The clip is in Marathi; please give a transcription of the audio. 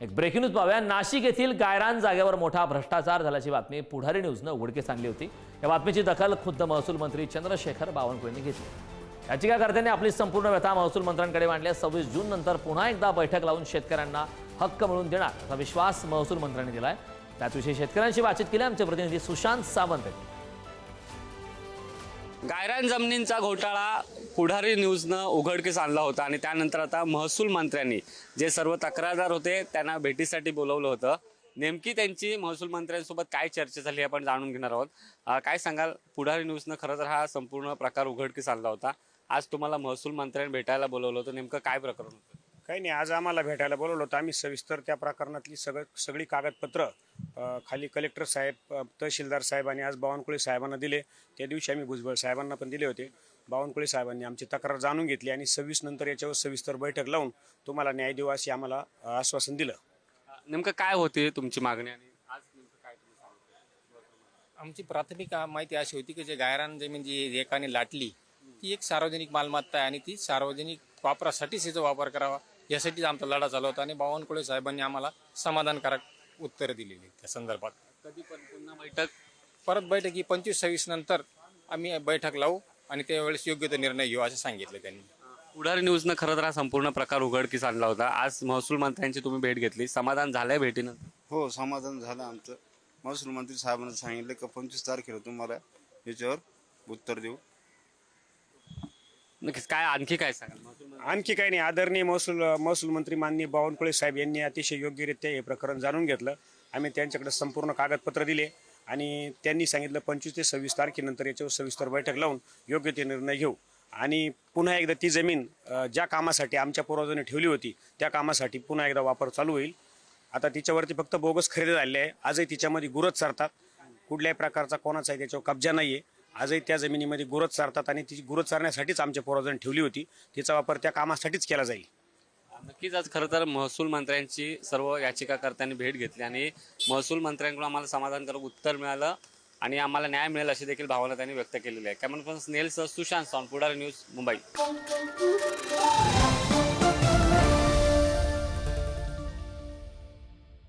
एक ब्रेकिंग न्यूज पाहूया नाशिक येथील गायरान जागेवर मोठा भ्रष्टाचार झाल्याची बातमी पुढारी न्यूजनं उघडकीस आणली होती. या बातमीची दखल खुद्द महसूल मंत्री चंद्रशेखर बावनकुळेंनी घेतली. याचिकाकर्त्यांनी आपली संपूर्ण व्यथा महसूल मंत्र्यांकडे मांडली सव्वीस जून नंतर पुन्हा एकदा बैठक लावून शेतकऱ्यांना हक्क मिळवून देणार असा विश्वास महसूल मंत्र्यांनी दिलाय. त्याचविषयी शेतकऱ्यांशी बातचीत केली आमचे प्रतिनिधी सुशांत सावंत. यांनी गायरान जमिनींचा घोटाळा पुढारी न्यूजनं उघडकीस आणला होता आणि त्यानंतर आता महसूल मंत्र्यांनी जे सर्व तक्रारदार होते त्यांना भेटीसाठी बोलवलं होतं. नेमकी त्यांची महसूल मंत्र्यांसोबत काय चर्चा झाली आपण जाणून घेणार आहोत. काय सांगाल? पुढारी न्यूजनं खरं तर हा संपूर्ण प्रकार उघडकीस आणला होता. आज तुम्हाला महसूल मंत्र्यांनी भेटायला बोलवलं होतं. नेमकं काय प्रकरण होतं? काही नाही आज आम्हाला भेटायला बोलवलं होतं. आम्ही सविस्तर त्या प्रकरणातली सगळं सगळी कागदपत्र खाली कलेक्टर साहेब तहसीलदार साहेब आणि आज बावनकुळे साहेबांना दिले. त्या दिवशी आम्ही भुजबळ साहेबांना पण दिले होते. बावनकुळे साहेबांनी आमची तक्रार जाणून घेतली आणि सव्वीस नंतर याच्यावर सविस्तर बैठक लावून तुम्हाला न्याय देऊ असे आम्हाला अ, आश्वासन दिलं. नेमकं काय होती तुमची मागणी आणि आज नेमकं काय तुम्ही आमची प्राथमिक माहिती अशी होती की जे गायरान जमीन जी एकाने लाटली ती एक सार्वजनिक मालमत्ता आहे आणि ती सार्वजनिक वापरासाठीच हिचा वापर करावा यासाठीच आमचा लढा चालू होता आणि बावनकुळे साहेबांनी आम्हाला समाधानकारक उत्तरं दिलेली त्या संदर्भात. कधी पण पुन्हा बैठक? परत बैठक ही पंचवीस सव्वीस नंतर आम्ही बैठक लावू. आणि त्यावेळेस योग्य तो निर्णय घेऊ असं सांगितलं त्यांनी. पुढारी न्यूजनं खरं तर हा संपूर्ण प्रकार उघडकीस आणला होता. आज महसूल मंत्र्यांची तुम्ही भेट घेतली. समाधान झालंय भेटीनंतर हो समाधान झालं आमचं. महसूल मंत्री साहेबांना सांगितलं का पंचवीस तारखेला तुम्हाला याच्यावर उत्तर देऊ. नक्कीच. काय आणखी काय सांगाल? महसूल मंत्री- आणखी काही नाही. आदरणीय महसूल महसूल मंत्री माननीय बावनकुळे साहेब यांनी अतिशय योग्यरित्या हे प्रकरण जाणून घेतलं. आम्ही त्यांच्याकडे संपूर्ण कागदपत्र दिले. आणि त्यांनी सांगितलं पंचवीस ते सव्वीस तारखेनंतर याच्यावर सविस्तर बैठक लावून योग्य ते निर्णय घेऊ. आणि पुन्हा एकदा ती जमीन ज्या कामासाठी आमच्या पूर्वजांनी ठेवली होती त्या कामासाठी पुन्हा एकदा वापर चालू होईल. आता तिच्यावरती फक्त बोगस खरेदी झालेली आहे. आजही तिच्यामध्ये गुरज चारतात. कुठल्याही प्रकारचा कोणाचाही त्याच्यावर कब्जा नाही आहे आजही त्या जमिनीमध्ये गुरज चारतात आणि ती गुरज चारण्यासाठीच आमच्या पूर्वजांनी ठेवली होती. तिचा वापर त्या कामासाठीच केला जाईल. नक्कीच आज खरं तर महसूल मंत्र्यांची सर्व याचिकाकर्त्यांनी भेट घेतली आणि महसूल मंत्र्यांकडून आम्हाला समाधानकारक उत्तर मिळालं आणि आम्हाला न्याय मिळेल अशी देखील भावना त्यांनी व्यक्त केलेली आहे. कॅमेरा पर्सन स्नेल सर सुशांत सॉन पुढारी न्यूज मुंबई.